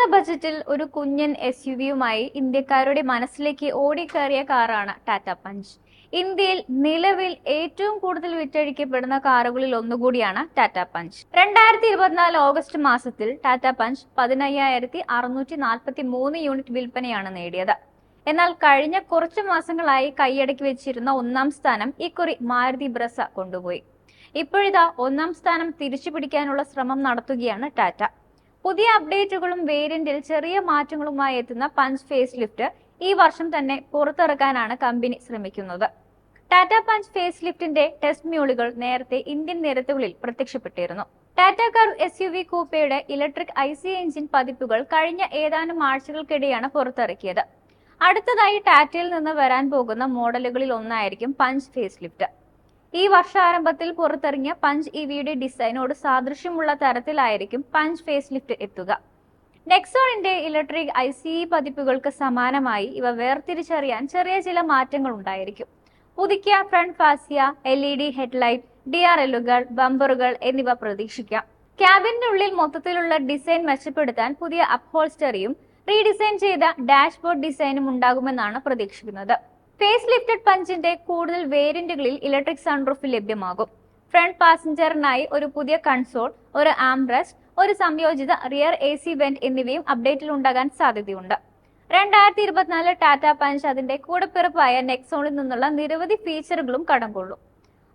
ഉയർന്ന ബജറ്റിൽ ഒരു കുഞ്ഞൻ എസ് യു വിയുമായി ഇന്ത്യക്കാരുടെ മനസ്സിലേക്ക് ഓടിക്കേറിയ കാറാണ് ടാറ്റ പഞ്ച്. ഇന്ത്യയിൽ നിലവിൽ ഏറ്റവും കൂടുതൽ വിറ്റഴിക്കപ്പെടുന്ന കാറുകളിൽ ഒന്നുകൂടിയാണ് ടാറ്റ പഞ്ച്. രണ്ടായിരത്തി ഇരുപത്തിനാല് ഓഗസ്റ്റ് മാസത്തിൽ ടാറ്റ പഞ്ച് പതിനയ്യായിരത്തി അറുന്നൂറ്റി നാൽപ്പത്തി മൂന്ന് യൂണിറ്റ് വിൽപ്പനയാണ് നേടിയത്. എന്നാൽ കഴിഞ്ഞ കുറച്ചു മാസങ്ങളായി കൈയടക്കി വെച്ചിരുന്ന ഒന്നാം സ്ഥാനം ഇക്കുറി മാരുതി ബ്രസ കൊണ്ടുപോയി. ഇപ്പോഴിതാ ഒന്നാം സ്ഥാനം തിരിച്ചു പിടിക്കാനുള്ള ശ്രമം നടത്തുകയാണ് ടാറ്റ. പുതിയ അപ്ഡേറ്റുകളും വേരിയന്റിൽ ചെറിയ മാറ്റങ്ങളുമായി എത്തുന്ന പഞ്ച് ഫേസ് ലിഫ്റ്റ് ഈ വർഷം തന്നെ പുറത്തിറക്കാനാണ് കമ്പനി ശ്രമിക്കുന്നത്. ടാറ്റ പഞ്ച് ഫേസ് ലിഫ്റ്റിന്റെ ടെസ്റ്റ് മ്യൂളുകൾ നേരത്തെ ഇന്ത്യൻ നിരത്തുകളിൽ പ്രത്യക്ഷപ്പെട്ടിരുന്നു. Tata car S U V കൂപ്പയുടെ electric I C engine പതിപ്പുകൾ കഴിഞ്ഞ ഏതാനും ആഴ്ചകൾക്കിടെയാണ് പുറത്തിറക്കിയത്. അടുത്തതായി ടാറ്റയിൽ നിന്ന് വരാൻ പോകുന്ന മോഡലുകളിൽ ഒന്നായിരിക്കും പഞ്ച് ഫേസ് ലിഫ്റ്റ് ഈ വർഷാരംഭത്തിൽ പുറത്തിറങ്ങിയ പഞ്ച് ഇവിയുടെ ഡിസൈനോട് സാദൃശ്യമുള്ള തരത്തിലായിരിക്കും പഞ്ച് ഫേസ് ലിഫ്റ്റ് എത്തുക. നെക്സോണിന്റെ ഇലക്ട്രിക് ഐ സി പതിപ്പുകൾക്ക് സമാനമായി ഇവ വേർതിരിച്ചറിയാൻ ചെറിയ ചില മാറ്റങ്ങൾ ഉണ്ടായിരിക്കും. പുതുക്കിയ front fascia L E D headlight D R എല്ലുകൾ ബമ്പറുകൾ എന്നിവ പ്രതീക്ഷിക്കാം. ക്യാബിനുള്ളിൽ മൊത്തത്തിലുള്ള ഡിസൈൻ മെച്ചപ്പെടുത്താൻ പുതിയ അപ്ഹോൾസ്റ്ററിയും റീഡിസൈൻ ചെയ്ത ഡാഷ്ബോർഡ് ഡിസൈനും ഉണ്ടാകുമെന്നാണ് പ്രതീക്ഷിക്കുന്നത്. ഫേസ് ലിഫ്റ്റഡ് പഞ്ചിന്റെ കൂടുതൽ വേരിയന്റുകളിൽ ഇലക്ട്രിക് സൺറൂഫ് ലഭ്യമാകും. ഫ്രണ്ട് പാസഞ്ചറിനായി ഒരു പുതിയ കൺസോൾ ഒരു ആംബ്രസ്റ്റ് ഒരു സംയോജിത റിയർ എ സി വെന്റ് എന്നിവയും അപ്ഡേറ്റിൽ ഉണ്ടാകാൻ സാധ്യതയുണ്ട്. രണ്ടായിരത്തി ഇരുപത്തിനാല് ടാറ്റ പഞ്ച് അതിന്റെ കൂടപ്പിറപ്പായ നെക്സോണിൽ നിന്നുള്ള നിരവധി ഫീച്ചറുകളും കടംകൊള്ളും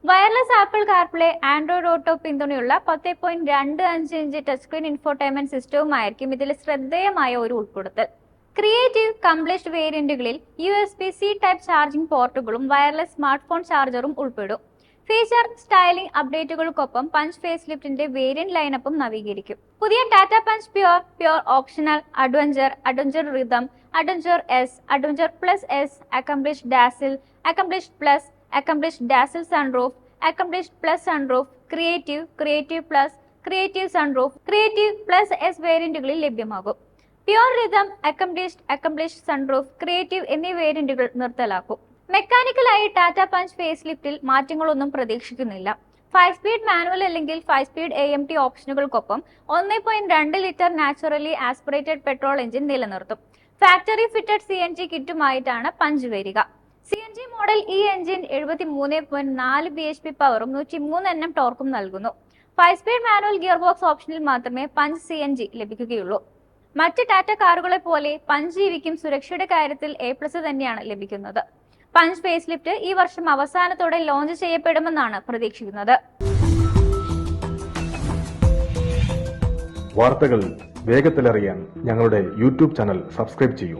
wireless Apple carplay Android auto പിന്തുണയുള്ള പത്ത് പോയിന്റ് രണ്ട് അഞ്ച് ഇഞ്ച് ടച്ച് സ്ക്രീൻ ഇൻഫോർടൈൻമെന്റ് സിസ്റ്റവുമായിരിക്കും ഇതിൽ ശ്രദ്ധേയമായ ഒരു ഉൾപ്പെടുത്തൽ. Creative complete വേരിയന്റുകളിൽ U S B C type charging പോർട്ടുകളും wireless smart phone ചാർജറും ഉൾപ്പെടും. ഫീച്ചർ സ്റ്റൈലിംഗ് അപ്ഡേറ്റുകൾക്കൊപ്പം പഞ്ച് ഫേസ് ലിഫ്റ്റിന്റെ വേരിയന്റ് ലൈനപ്പും നവീകരിക്കും. പുതിയ Tata punch pure pure optional adventure adventure rhythm adventure S adventure plus S accomplish dazzle accomplish plus accomplish dazzle sunroof accomplish plus sunroof creative creative plus creative sunroof creative plus S വേരിയന്റുകളിൽ ലഭ്യമാകും. Pure rhythm accomplished accomplish sunroof creative എന്നീ വേരിയന്റുകൾ നിർത്തലാക്കും. മെക്കാനിക്കലായി Tata punch face ലിഫ്റ്റിൽ മാറ്റങ്ങളൊന്നും പ്രതീക്ഷിക്കുന്നില്ല. Five speed manual അല്ലെങ്കിൽ five speed A M T ഓപ്ഷനുകൾക്കൊപ്പം ഒന്ന് പോയിന്റ് രണ്ട് litre naturally aspirated petrol engine നിലനിർത്തും. Factory fitted C N G കിറ്റുമായിട്ടാണ് punch വരിക. സി എൻ ജി മോഡൽ ഈ എഞ്ചിൻ എഴുപത്തി മൂന്ന് പോയിന്റ് നാല് ബി എച്ച് പി പവറും നൂറ്റി മൂന്ന് എൻ എം ടോർക്കും നൽകുന്നു. Five speed manual gear box ഓപ്ഷനിൽ മാത്രമേ പഞ്ച് സി എൻ ജി ലഭിക്കുകയുള്ളൂ. മറ്റ് ടാറ്റ കാറുകളെ പോലെ പഞ്ച് ജീവിക്കും സുരക്ഷയുടെ കാര്യത്തിൽ എ പ്ലസ് തന്നെയാണ് ലഭിക്കുന്നത്. പഞ്ച് ഫേസ് ലിഫ്റ്റ് ഈ വർഷം അവസാനത്തോടെ ലോഞ്ച് ചെയ്യപ്പെടുമെന്നാണ് പ്രതീക്ഷിക്കുന്നത്. വാർത്തകൾ വേഗത്തിലറിയാൻ ഞങ്ങളുടെ യൂട്യൂബ് ചാനൽ സബ്സ്ക്രൈബ് ചെയ്യൂ.